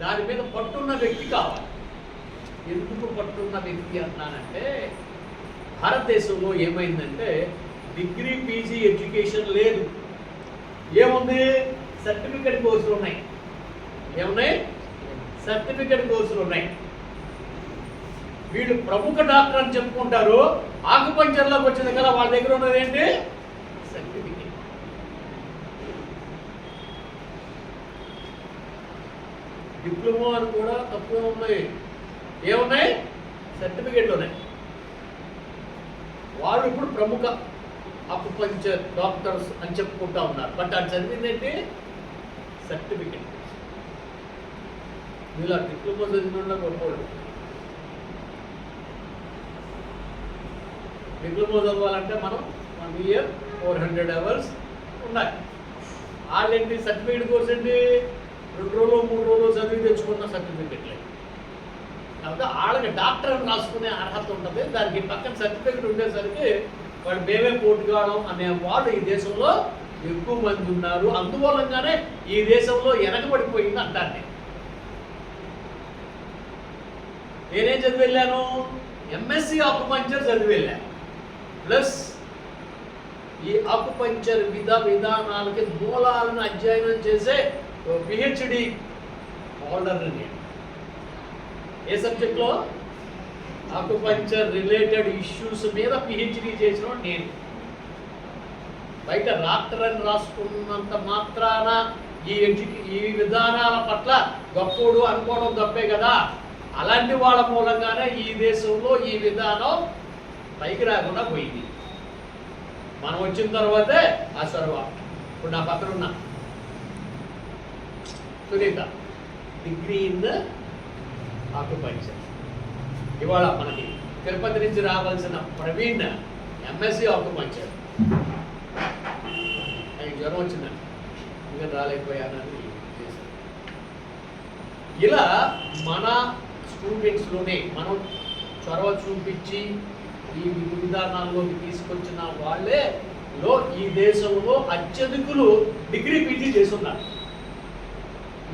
దాని మీద పట్టున్న వ్యక్తి కావాలి. ఎందుకు పట్టున్న వ్యక్తి అన్నానంటే భారతదేశంలో ఏమైందంటే డిగ్రీ పీజీ ఎడ్యుకేషన్ లేదు. ఏముంది? సర్టిఫికెట్ కోర్సులు ఉన్నాయి. ఏమున్నాయి? సర్టిఫికెట్ కోర్సులు ఉన్నాయి. వీళ్ళు ప్రముఖ డాక్టర్ అని చెప్పుకుంటారు. ఆకుపంచర్లోకి వచ్చింది కదా వాళ్ళ దగ్గర ఉన్నది ఏంటి సర్టిఫికెట్ డిప్లొమా అని కూడా తక్కువ ఉన్నాయి. ఏమున్నాయి? సర్టిఫికెట్లు ఉన్నాయి వాళ్ళు ఇప్పుడు ప్రముఖ అక్యుపంచర్ డాక్టర్స్ అని చెప్పుకుంటా ఉన్నారు. బట్ అది చదివిందేంటి? సర్టిఫికెట్. వీళ్ళు ఆ డిప్లొమా చదివిన గొప్పవాళ్ళు. డిప్లొమా చదవాలంటే మనం one year four hundred hours ఉన్నాయి. వాళ్ళేంటి? సర్టిఫికేట్ కోర్స్ ఏంటి? రెండు రోజులు మూడు రోజులు చదివి తెచ్చుకున్న సర్టిఫికెట్లే కాబట్టి వాళ్ళకి డాక్టర్ అని రాసుకునే అర్హత ఉంటుంది. దానికి పక్కన సర్టిఫికెట్ ఉండేసరికి వాళ్ళు మేమే పోటీ కావడం అనే వాళ్ళు ఈ దేశంలో ఎక్కువ మంది ఉన్నారు. అందువలంగానే ఈ దేశంలో వెనకబడిపోయింది అంటారు. నేను నేనేం చదివి వెళ్ళాను ఎంఎస్సి ఆకుపంచర్ చదివి వెళ్ళాను ప్లస్ ఈ ఆకుపంచర్ విధ విధానాలకి మూలాలను అధ్యయనం చేసే పిహెచ్డి హోల్డర్ని నేను ఏ సబ్జెక్ట్లో? ఆకుపంచర్ రిలేటెడ్ ఇష్యూస్ మీద పిహెచ్డి చేసిన నేను. బయట డాక్టర్ అని రాసుకున్నంత మాత్రాన ఈ ఎడ్యుకే ఈ విధానాల పట్ల గొప్పోడు అనుకోవడం తప్పే కదా. అలాంటి వాళ్ళ మూలంగానే ఈ దేశంలో ఈ విధానం పైకి రాకుండా పోయింది. మనం వచ్చిన తర్వాతే ఆ సర్వ. ఇప్పుడు నా పక్కన ఉన్నా సునీత డిగ్రీ ఇన్ ఆక్యుపంచర్ ఇవాళ మనకి తిరుపతి నుంచి రావాల్సిన ప్రవీణ్ ఎంఎస్సి ఆక్యుపంచర్ ఆయనకి జ్వరం వచ్చిందండి ఇంకా రాలేకపోయానని చేశాను ఇలా మన స్టూడెంట్స్లోనే మనం చొరవ చూపించి ఈ విధి విధానాల్లోకి తీసుకొచ్చిన వాళ్ళే లో ఈ దేశంలో అత్యధికులు డిగ్రీ పీజీ చేస్తున్నారు.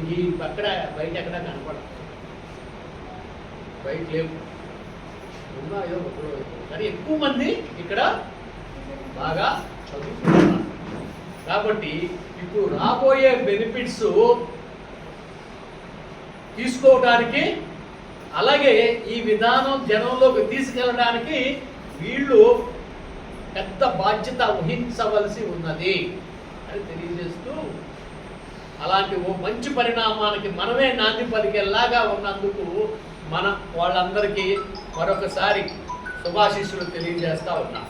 ఇది అక్కడ బయట ఎక్కడ కనపడదు. బయట లేవు. ఉన్నాయో ఒకడో కానీ ఎక్కువ మంది ఇక్కడ బాగా చదువుకుంటున్నారు. కాబట్టి ఇప్పుడు రాబోయే బెనిఫిట్స్ తీసుకోవడానికి అలాగే ఈ విధానం జనంలోకి తీసుకెళ్ళడానికి వీళ్ళు పెద్ద బాధ్యత వహించవలసి ఉన్నది అని తెలియజేస్తూ అలాంటి ఓ మంచి పరిణామానికి మనమే నాంది పలికేలాగా ఉన్నందుకు మన వాళ్ళందరికీ మరొకసారి శుభాశీస్సులు తెలియజేస్తా ఉన్నా.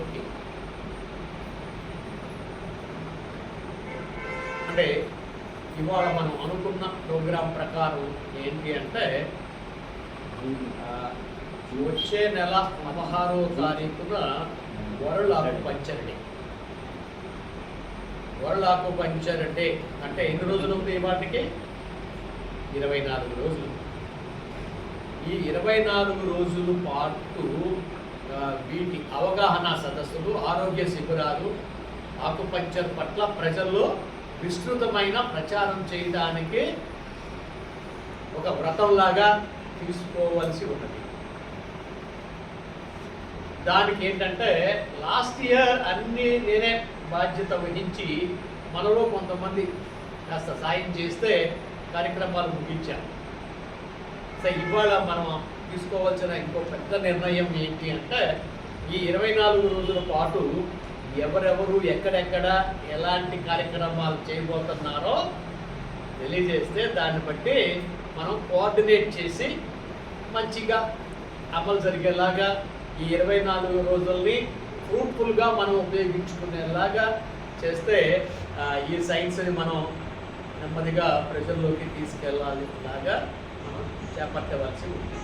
ఓకే. అంటే ఇవాళ మనం అనుకున్న ప్రోగ్రాం ప్రకారం ఏంటి అంటే వచ్చే నెల పదహారో తారీఖున world acupuncture day world acupuncture అంటే అంటే ఎన్ని రోజులు ఉంది వాటికి ఇరవై నాలుగు రోజులు. ఈ ఇరవై నాలుగు రోజుల పాటు వీటి అవగాహన సదస్సులు ఆరోగ్య శిబిరాలు ఆకుపంచర్ పట్ల ప్రజల్లో విస్తృతమైన ప్రచారం చేయడానికి ఒక వ్రతంలాగా తీసుకోవాల్సి ఉన్నది. దానికి ఏంటంటే లాస్ట్ ఇయర్ అన్ని నేనే బాధ్యత వహించి మనలో కొంతమంది కాస్త సాయం చేస్తే కార్యక్రమాలు ముగించాం సో ఇవాళ మనం తీసుకోవాల్సిన ఇంకో పెద్ద నిర్ణయం ఏంటి అంటే ఈ ఇరవై నాలుగు రోజుల పాటు ఎవరెవరు ఎక్కడెక్కడ ఎలాంటి కార్యక్రమాలు చేయబోతున్నారో తెలియజేస్తే దాన్ని బట్టి మనం కోఆర్డినేట్ చేసి మంచిగా అమలు జరిగేలాగా ఈ ఇరవై నాలుగు రోజుల్ని ఫ్రూట్ఫుల్గా మనం ఉపయోగించుకునేలాగా చేస్తే ఈ సైన్స్ని మనం నెమ్మదిగా ప్రజల్లోకి తీసుకెళ్ళాలి లాగా మనం చేపట్టవలసి ఉంది